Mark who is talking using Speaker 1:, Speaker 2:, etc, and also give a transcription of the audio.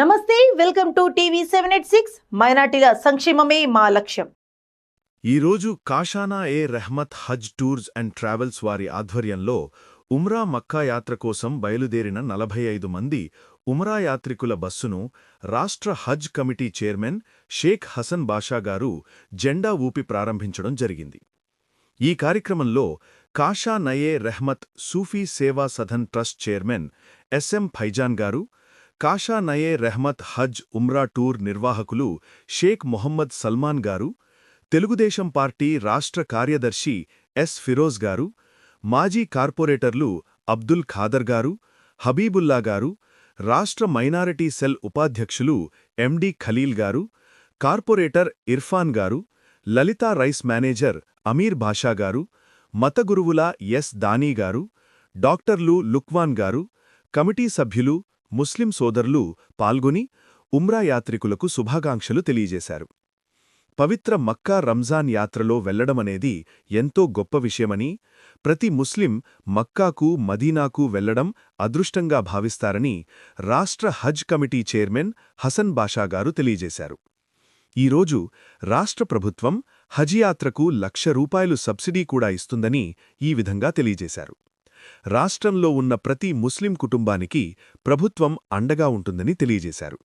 Speaker 1: నమస్తే welcome to TV seven eight six. మైనార్టీల సంక్షేమమే మా లక్ష్యం.
Speaker 2: ఈరోజు కాషానా ఏ Rehmat Haj tours and travels వారి ఆధ్వర్యంలో ఉమ్రా మక్కా యాత్ర కోసం బయలుదేరిన నలభై ఐదు మంది ఉమ్రా యాత్రికుల బస్సును రాష్ట్ర హజ్ కమిటీ చైర్మన్ షేక్ హసన్ బాషా గారు జెండా ఊపి ప్రారంభించడం జరిగింది. ఈ కార్యక్రమంలో కాషా Naye Rehmat Sufi Seva Sadan trust chairman SM Faizan గారు కాషా నయే రెహ్మత్ హజ్ ఉమ్రా టూర్ నిర్వాహకులు షేక్ మొహమ్మద్ సల్మాన్ గారు తెలుగుదేశం పార్టీ రాష్ట్ర కార్యదర్శి ఎస్ ఫిరోజ్ గారు మాజీ కార్పొరేటర్లు అబ్దుల్ ఖాదర్ గారు హబీబుల్లా గారు రాష్ట్ర మైనారిటీ సెల్ ఉపాధ్యక్షులు ఎండి ఖలీల్ గారు కార్పొరేటర్ ఇర్ఫాన్ గారు లలితా రైస్ మేనేజర్ అమీర్ భాషా గారు మతగురువుల ఎస్ దానీ గారు డాక్టర్లు లుక్వాన్ గారు కమిటీ సభ్యులు ముస్లిం సోదరులు పాల్గొని ఉమ్రా యాత్రికులకు శుభాకాంక్షలు తెలియజేశారు. పవిత్ర మక్కా రంజాన్ యాత్రలో వెళ్ళడమనేది ఎంతో గొప్ప విషయమని ప్రతి ముస్లిం మక్కాకు మదీనాకు వెళ్ళడం అదృష్టంగా భావిస్తారని రాష్ట్ర హజ్ కమిటీ చైర్మన్ హసన్ బాషాగారు తెలియజేశారు. ఈరోజు రాష్ట్ర ప్రభుత్వం హజ్ యాత్రకు లక్ష రూపాయలు సబ్సిడీ కూడా ఇస్తుందని ఈ విధంగా తెలియజేశారు. రాష్ట్రంలో ఉన్న ప్రతి ముస్లిం కుటుంబానికి ప్రభుత్వం అండగా ఉంటుందని తెలియజేశారు.